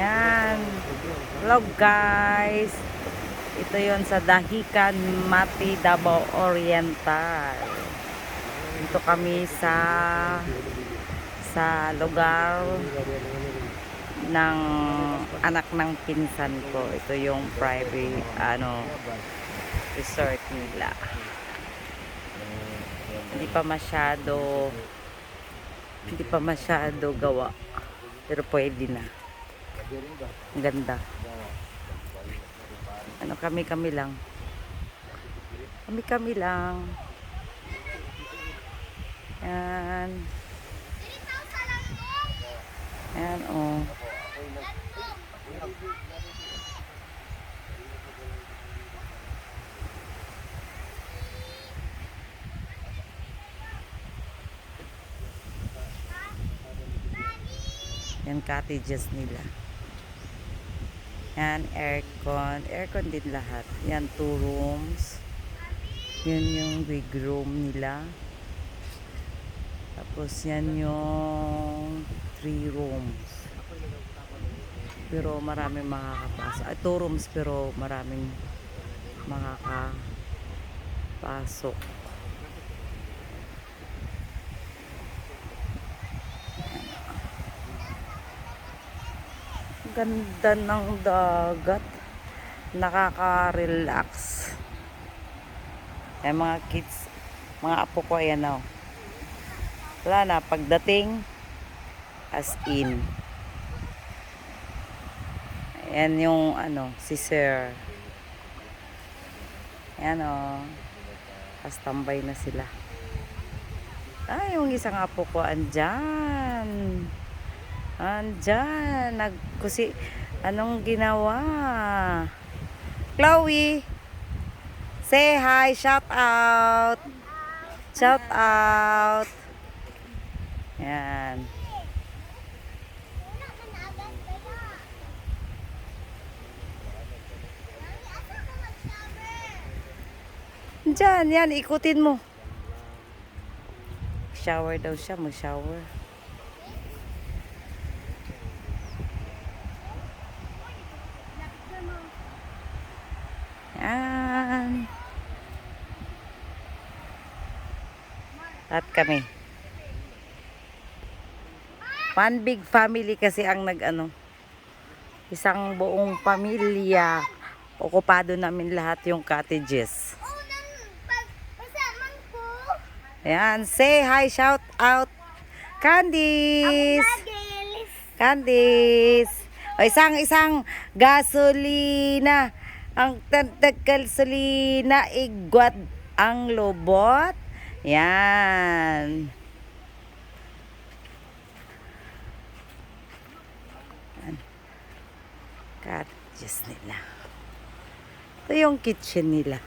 Yan. Hello guys. Ito yon sa Dahican Mati Davao Oriental. Dito kami sa sa lugar ng anak ng pinsan ko. Ito yung private ano resort nila. Hindi pa masyado hindi pa masyado gawa. Pero pwede na. Ang ganda. Ano kami kami lang. Kami kami lang. Yan. Yan oh. Cottages nila. Yan, aircon. Aircon din lahat. Yan, two rooms. Yan yung big room nila. Tapos yan yung three rooms. Pero maraming makakapasok. Ah, two rooms pero maraming makakapasok. Ganda ng dagat. Nakaka-relax. Ay mga kids, mga apo ko ayan oh. Wala na, pagdating, as in. Ayan yung ano, si Sir. Ayan oh. Tapos tambay na sila. Ay, yung isang apo ko andyan. Andyan. Nagkusi. Anong ginawa? Chloe. Say hi. Shout out. Shout out. Yan. Diyan, yan, ikutin mo. Shower daw siya, mag-shower. Yan. At kami. One big family kasi ang nag ano. Isang buong pamilya. Okupado namin lahat yung cottages. Ayan, say hi, shout out. Candice. Candice. O isang isang gasolina. Ang tagtag gasolina igwat ang lobot. Yan. Cottages nila. Ito yung kitchen nila.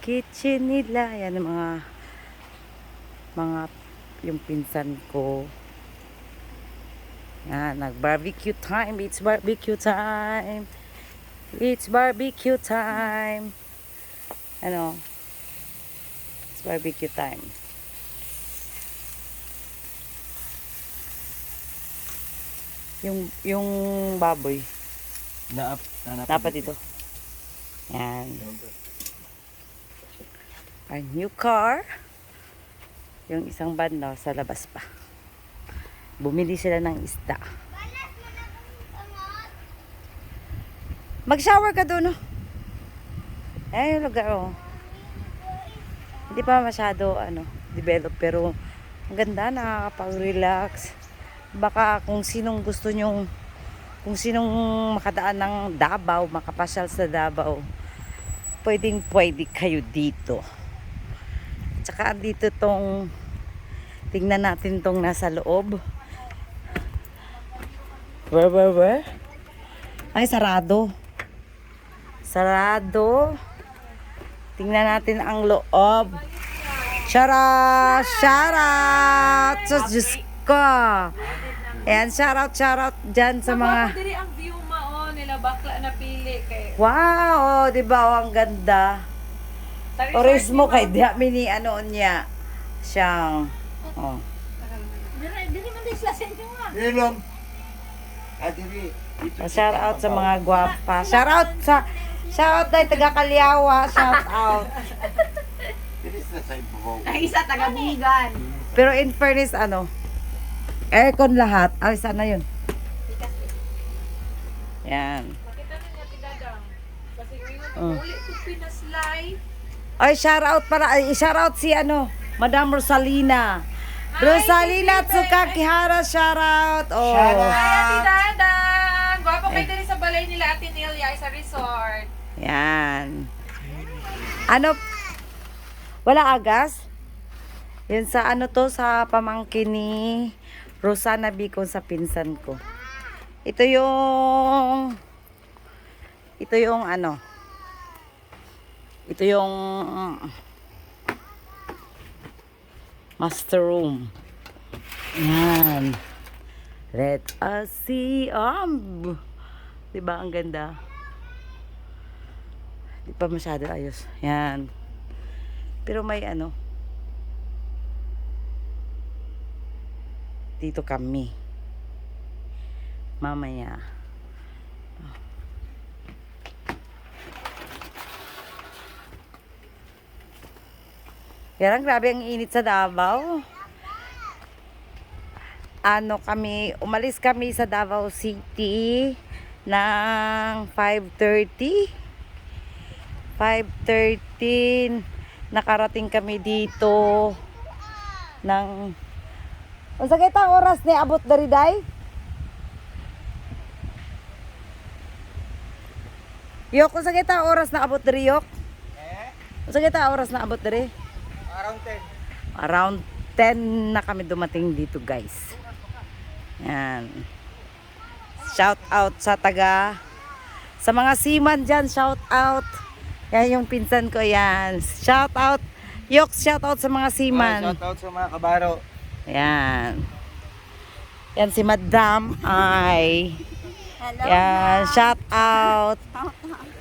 Kitchen nila. Yan mga mga yung pinsan ko. Yan, nag-barbecue time. It's barbecue time. It's barbecue time. Ano? It's barbecue time. Yung yung baboy Naap, nanap. dapat ito. Yan. Our new car. Yung isang banda sa labas pa. Bumili sila ng isda. Mag-shower ka doon, oh. Ayan yung lugar, oh. Hindi pa masyado, ano, develop, pero ang ganda, nakakapag-relax. Baka kung sinong gusto nyong, kung sinong makadaan ng Davao, makapasyal sa Davao, pwedeng pwede kayo dito. Tsaka dito tong, tingnan natin tong nasa loob. Where, where, where? Ay, sarado. Sarado. Tingnan natin ang loob. Shoutout! Shoutout! So, Diyos ko. Ayan, shoutout, shoutout dyan sa mga... diri ang view mao nila bakla na pili kay Wow! Oh, di ba? Oh, ang ganda. Tari- Oris mo kay diha mini ano niya. Siyang... Oh. Ilom. Adiri. Oh, shout out sa mga gwapa. Shout out sa Shout out tayo taga Kalyawa. Shout out. Ang isa taga-bungan. Pero in fairness, ano, aircon lahat. Ay, sana yun. Yan. Makita na niya tidadang. Kasi ngayon, Oh. ulit ko pinaslay. Ay, shout out para, ay, shout out si ano, Madam Rosalina. Rosalina Tsukakihara, shout out. Oh. Shout out. Ay, Ate Dadang! Gwapo Ay. kayo din sa balay nila, Ate Nelia, sa resort. Yan. Ano? Wala agas? Yan sa ano to, sa pamangkin ni Rosana Bicon sa pinsan ko. Ito yung ito yung ano ito yung master room. Yan. Let us see. Um, diba ang ganda? Di pa masyado ayos. Yan. Pero may ano. Dito kami. Mamaya. Kaya lang, grabe ang init sa Davao. Ano kami, umalis kami sa Davao City ng 5.30. 5.13 nakarating kami dito ng Unsa kay ta oras ni abot dari day? Yok, unsa kay ta oras na abot dari yok? Unsa kay ta oras na abot dari? Around 10. Around 10 na kami dumating dito, guys. Yan. Shout out sa taga sa mga seaman dyan, shout out. Yan yung pinsan ko yan. Shout out. Yok, shout out sa mga seaman. Shout out sa mga kabaro. Yan. Yan si Madam ay. Hello. Yan, shout out.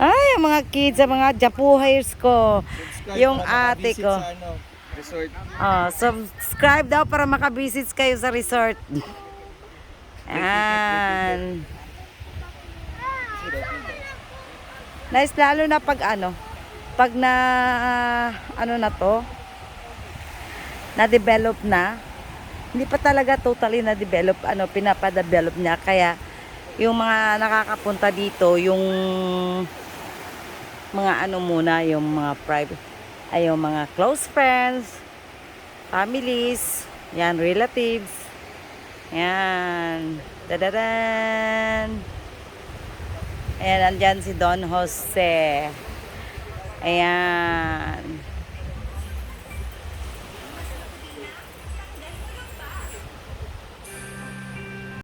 Ay, ang mga kids, ang mga japuhayers ko. Subscribe Yung ate ko. Sa, ano, resort. Oh, subscribe daw para makabisit kayo sa resort. Yan. Nice lalo na pag ano, pag na ano na to, na-develop na, hindi pa talaga totally na-develop, ano, pinapa-develop niya. Kaya, yung mga nakakapunta dito, yung mga ano muna, yung mga private, ay yung mga close friends, families, yan, relatives, yan, dadadan. Ayan, andyan si Don Jose. Ayan.